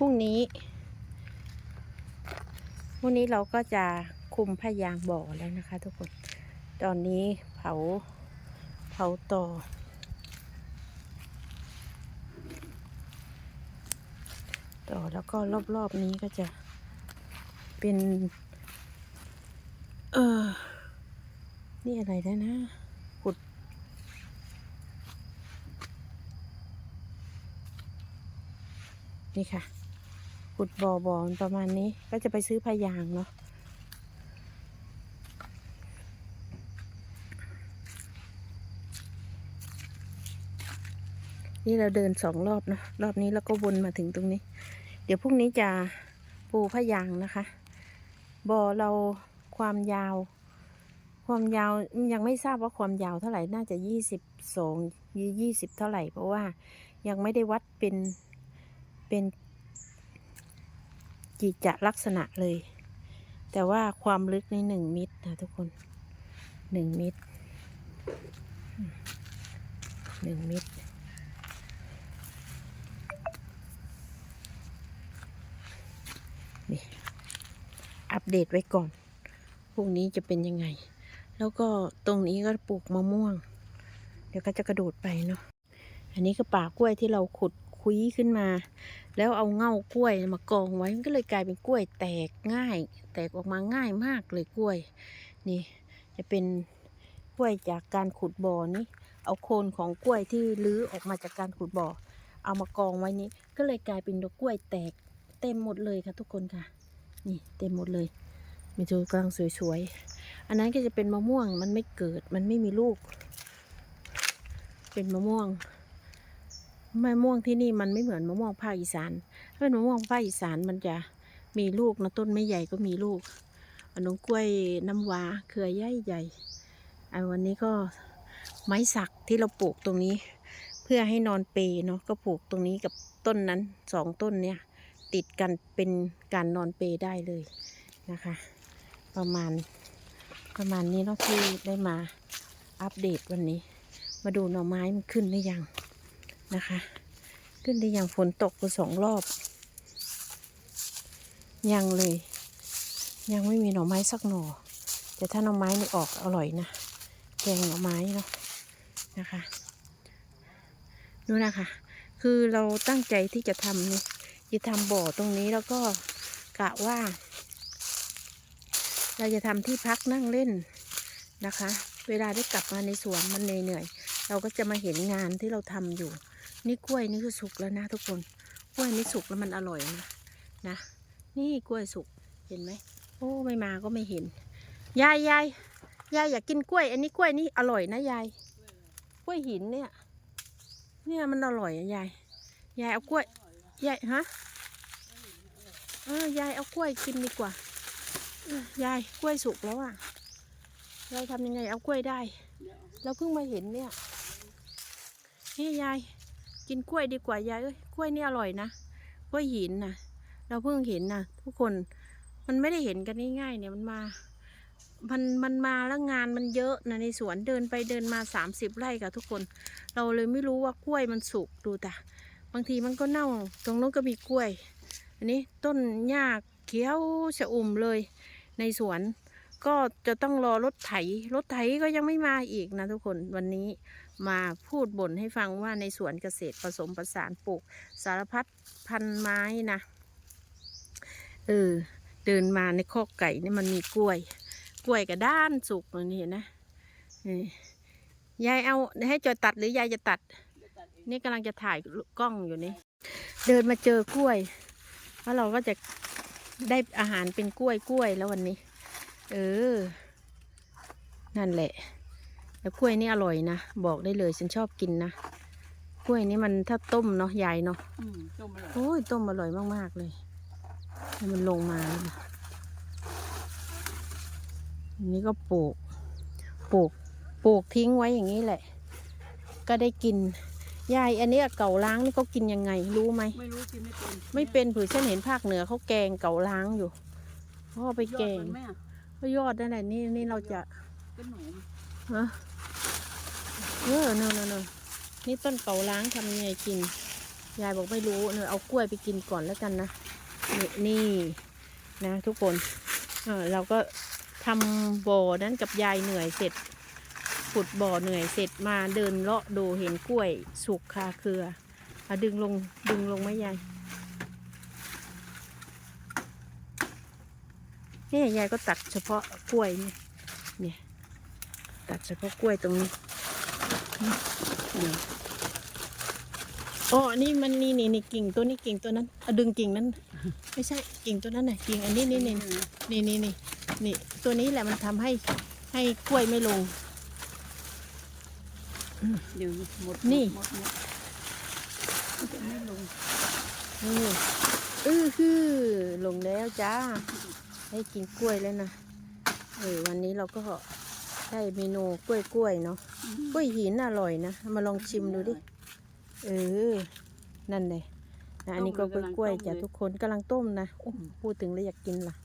พรุ่งนี้พรุ่งนี้เราก็จะคุมพยางบ่อแล้วนะคะ ทุกคน ตอนนี้เผาเผาต่อต่อแล้วก็รอบๆนี้ก็จะเป็น เออ นี่อะไรนะนะขุด นี่ค่ะ ขุดบ่อบ่อนประมาณนี้ก็จะไปซื้อพยางเนาะนี่เราเดินสองรอบเนาะรอบนี้แล้วก็วนมาถึงตรงนี้ เดี๋ยวพรุ่งนี้จะปูพยางนะคะบ่อเราความยาว ความยาวยังไม่ทราบว่าความยาวเท่าไหร่น่าจะยี่สิบสองยี่สิบเท่าไหร่ เพราะว่ายังไม่ได้วัดเป็นเป็น กิจะลักษณะเลย แต่ว่าความลึกในหนึ่งมิตรนะทุกคนหนึ่งมิตรหนึ่งมิตรนี่อัปเดตไว้ก่อน พรุ่งนี้จะเป็นยังไง แล้วก็ตรงนี้ก็ปลูกมะม่วง เดี๋ยวก็จะกระโดดไปเนาะ อันนี้ก็ป่ากล้วยที่เราขุด คุยขึ้นมา แล้วเอาเง่ากล้วยมากองไว้มันก็เลยกลายเป็นกล้วยแตกง่าย แตกออกมาง่ายมากเลยกล้วย นี่ จะเป็นกล้วยจากการขุดบ่อนี้เอาโคนของกล้วยที่ลื้อออกมาจากการขุดบ่อ เอามากองไว้นี้ ก็เลยกลายเป็นดอกกล้วยแตกเต็มหมดเลยค่ะทุกคนค่ะ นี่เต็มหมดเลยมีตัวกลางสวยๆ อันนั้นก็จะเป็นมะม่วงมันไม่เกิดมันไม่มีลูก เป็นมะม่วง มะม่วงที่นี่มันไม่เหมือนมะม่วงภาคอีสานถ้าเป็นมะม่วงภาคอีสานมันจะมีลูกนะต้นไม่ใหญ่ก็มีลูกอันนู้นกล้วยน้ำว้าเครือใหญ่ใหญ่ๆอันวันนี้ก็ไม้สักที่เราปลูกตรงนี้ เพื่อให้นอนเปเนาะก็ปลูกตรงนี้กับต้นนั้นสองต้นเนี่ยติดกันเป็นการนอนเปได้เลยนะคะ ประมาณประมาณนี้เนาะที่ได้มาอัปเดตวันนี้ มาดูหน่อไม้มันขึ้นหรือยัง นะคะ ขึ้นหรือยังฝนตกไปสองรอบ ยังเลย ยังไม่มีหน่อไม้สักหน่อ แต่ถ้าหน่อไม้นี่ออกอร่อยนะ แกงหน่อไม้เนาะนะคะนู่นนะคะคือเราตั้งใจที่จะทำนี่จะทำบ่อตรงนี้แล้วก็กะว่า เราจะทำที่พักนั่งเล่นนะคะ เวลาได้กลับมาในสวนมันเหนื่อยๆเราก็จะมาเห็นงานที่เราทำอยู่ นี่กล้วยนี่คือสุกแล้วนะทุกคน กล้วยนี่สุกแล้วมันอร่อยนะนะ นี่กล้วยสุกเห็นไหมโอ้ไม่มาก็ไม่เห็น ยายยายยายอยากกินกล้วย อันนี้กล้วยนี่อร่อยนะยาย กล้วยหินเนี่ย เนี่ยมันอร่อยอะยาย ยายเอากล้วย ยายฮะเออยายเอากล้วยกินดีกว่ายายกล้วยสุกแล้วอะยายทำยังไงเอากล้วยได้ เราเพิ่งมาเห็นเนี่ย นี่ยาย กินกล้วยดีกว่ายายเอ้ยกล้วยนี่อร่อยนะกล้วยหินนะเราเพิ่งเห็นนะทุกคนมันไม่ได้เห็นกันง่ายๆเนี่ยมันมามันมันมาแล้วงานมันเยอะนะในสวนเดินไปเดินมาสามสิบไร่กับทุกคน เราเลยไม่รู้ว่ากล้วยมันสุกดูแต่บางทีมันก็เน่าตรงนู้นก็มีกล้วย อันนี้ต้นหญ้าเขียวชะอุ่มเลย ในสวนก็จะต้องรอรถไถรถไถก็ยังไม่มาอีกนะทุกคนวันนี้ มาพูดบ่นให้ฟังว่าในสวนเกษตรผสมผสานปลูก สารพัดพันไม้นะเออเดินมาในคอกไก่นี่มันมีกล้วย กล้วยกับด้านสุกนี่เห็นนะนี่ยายเอาให้จอยตัดหรือยายจะตัด นี่กำลังจะถ่ายกล้องอยู่นี่ เดินมาเจอกล้วยแล้วเราก็จะได้อาหารเป็นกล้วยกล้วยแล้ววันนี้ เออ นั่นแหละ แล้วกล้วยนี่อร่อยนะ บอกได้เลยฉันชอบกินนะกล้วยนี่มันถ้าต้มเนาะยายเนาะอืมต้มอร่อยโอ้ยต้มอร่อยมากๆเลยให้มันลงมาแล้วนะอันนี้ก็ปลูกปลูกปลูกทิ้งไว้อย่างนี้แหละ ก็ได้กินยายอันนี้เก่าล้างนี่เขากินยังไงรู้ไหมไม่รู้กินไม่เป็นไม่เป็นผือฉันเห็นภาคเหนือเขาแกงเก่าล้างอยู่เขาเอาไปยอดแกงมันไหมอะก็ยอดนั่นแหละนี่นี่เราจะก็หนูฮะ เออเนอเนอเนอนี่ต้นเก่าล้างทำยังไงกิน ยายบอกไม่รู้เนอเอากล้วยไปกินก่อนแล้วกันนะนี่นี่นะ ทุกคนเออเราก็ทำบ่อนั้นกับยายเหนื่อยเสร็จขุดบ่อเหนื่อยเสร็จมาเดินเลาะดูเห็นกล้วยสุกคาเครือเอาดึงลงดึงลงไหมยายนี่ยยายก็ตัดเฉพาะกล้วยเนี่ยเนี่ย ตัดเฉพาะกล้วยตรงนี้นี่นี่อ๋อนี่มันนี่นี่นี่กิ่งตัวนี้กิ่งตัวนั้นเอาดึงกิ่งนั้น ไม่ใช่กิ่งตัวนั้นน่ะกิ่งอันนี้นี่นี่นี่นี่นี่นี่ตัวนี้แหละมันทำให้ให้กล้วยไม่ลงเดี๋ยวหมดนี่หมดหมดมันจะไม่ลงนี่อือฮือลงแล้วจ้า ให้กินกล้วยแล้วนะเออวันนี้เราก็ ได้เมนูกล้วยกล้วยๆเนาะกล้วยหินอร่อยนะเอามาลองชิมดูดิ เออ นั่นเลยนะอันนี้ก็กล้วยๆจ้ะทุกคนกำลังต้มนะโอ้พูดถึงแล้วอยากกินล่ะ